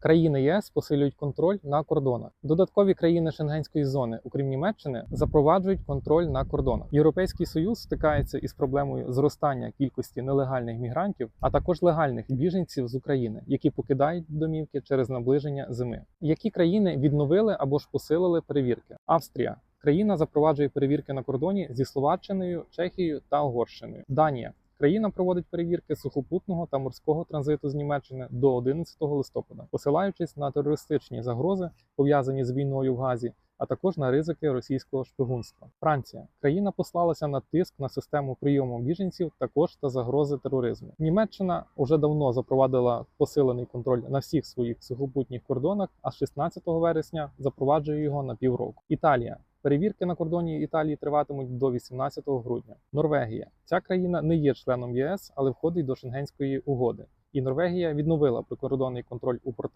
Країни ЄС посилюють контроль на кордонах. Додаткові країни Шенгенської зони, окрім Німеччини, запроваджують контроль на кордонах. Європейський союз стикається із проблемою зростання кількості нелегальних мігрантів, а також легальних біженців з України, які покидають домівки через наближення зими. Які країни відновили або ж посилили перевірки? Австрія. Країна запроваджує перевірки на кордоні зі Словаччиною, Чехією та Угорщиною. Данія. Країна проводить перевірки сухопутного та морського транзиту з Німеччини до 11 листопада, посилаючись на терористичні загрози, пов'язані з війною в Газі, а також на ризики російського шпигунства. Франція країна послалася на тиск на систему прийому біженців, також та загрози тероризму. Німеччина уже давно запровадила посилений контроль на всіх своїх сухопутніх кордонах, а з 16 вересня запроваджує його на півроку. Італія. Перевірки на кордоні Італії триватимуть до 18 грудня. Норвегія. Ця країна не є членом ЄС, але входить до Шенгенської угоди. І Норвегія відновила прикордонний контроль у портах